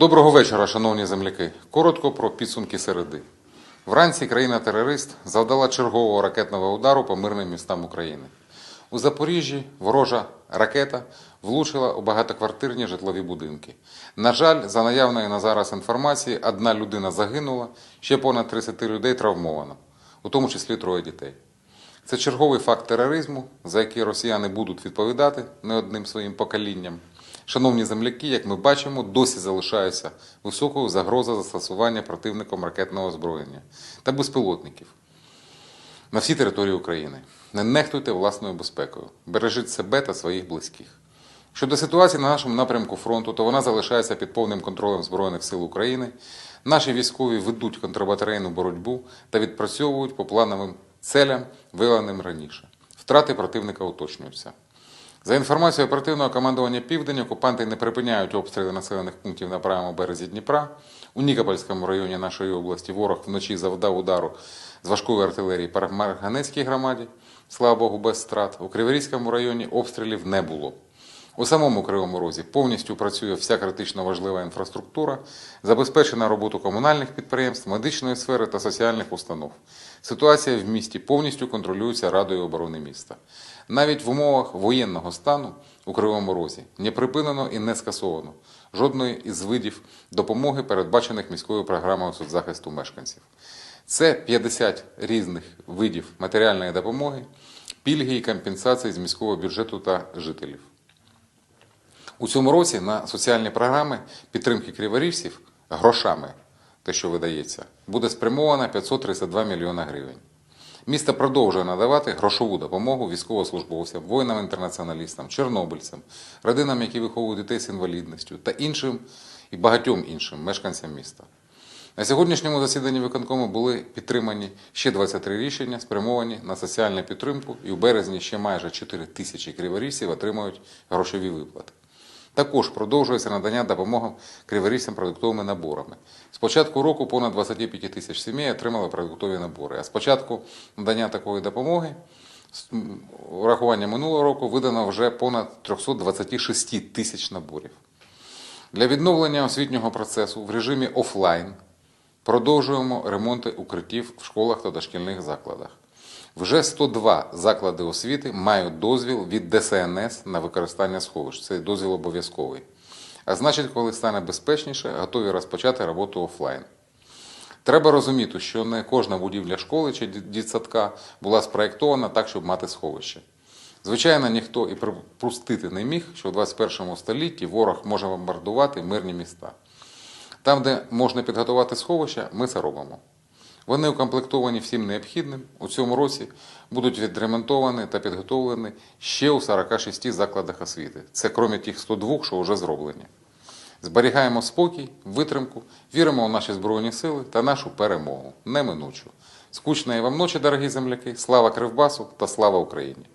Доброго вечора, шановні земляки. Коротко про підсумки середи. Вранці країна-терорист завдала чергового ракетного удару по мирним містам України. У Запоріжжі ворожа ракета влучила у багатоквартирні житлові будинки. На жаль, за наявної на зараз інформації, одна людина загинула, ще понад 30 людей травмовано, у тому числі троє дітей. Це черговий факт тероризму, за який росіяни будуть відповідати не одним своїм поколінням. Шановні земляки, як ми бачимо, досі залишається високою загроза застосування противником ракетного озброєння та безпілотників на всій території України. Не нехтуйте власною безпекою, бережіть себе та своїх близьких. Щодо ситуації на нашому напрямку фронту, то вона залишається під повним контролем Збройних сил України. Наші військові ведуть контрбатарейну боротьбу та відпрацьовують по плановим целям, виявленим раніше. Втрати противника уточнюються. За інформацією оперативного командування Південь, окупанти не припиняють обстріли населених пунктів на правому березі Дніпра. У Нікопольському районі нашої області ворог вночі завдав удару з важкої артилерії по Марганецькій громаді. Слава Богу, без страт. У Криворізькому районі обстрілів не було. У самому Кривому Розі повністю працює вся критично важлива інфраструктура, забезпечена роботу комунальних підприємств, медичної сфери та соціальних установ. Ситуація в місті повністю контролюється Радою оборони міста. Навіть в умовах воєнного стану у Кривому Розі не припинено і не скасовано жодної із видів допомоги, передбачених міською програмою соцзахисту мешканців. Це 50 різних видів матеріальної допомоги, пільги і компенсації з міського бюджету та жителів. У цьому році на соціальні програми підтримки криворіжців грошами, те, що видається, буде спрямовано 532 мільйона гривень. Місто продовжує надавати грошову допомогу військовослужбовцям, воїнам-інтернаціоналістам, чорнобильцям, родинам, які виховують дітей з інвалідністю та іншим і багатьом іншим мешканцям міста. На сьогоднішньому засіданні виконкому були підтримані ще 23 рішення, спрямовані на соціальну підтримку, і в березні ще майже 4 тисячі криворіжців отримають грошові виплати. Також продовжується надання допомоги криворіжцям продуктовими наборами. З початку року понад 25 тисяч сімей отримали продуктові набори. А з початку надання такої допомоги, з урахування минулого року, видано вже понад 326 тисяч наборів. Для відновлення освітнього процесу в режимі офлайн продовжуємо ремонти укриттів в школах та дошкільних закладах. Вже 102 заклади освіти мають дозвіл від ДСНС на використання сховищ. Цей дозвіл обов'язковий. А значить, коли стане безпечніше, готові розпочати роботу офлайн. Треба розуміти, що не кожна будівля школи чи ді- дитсадка була спроєктована так, щоб мати сховище. Звичайно, ніхто і припустити не міг, що в 21 столітті ворог може бомбардувати мирні міста. Там, де можна підготувати сховища, ми це робимо. Вони укомплектовані всім необхідним. У цьому році будуть відремонтовані та підготовлені ще у 46 закладах освіти. Це крім тих 102, що вже зроблені. Зберігаємо спокій, витримку, віримо в наші Збройні сили та нашу перемогу, неминучу. Скучної вам ночі, дорогі земляки, слава Кривбасу та слава Україні!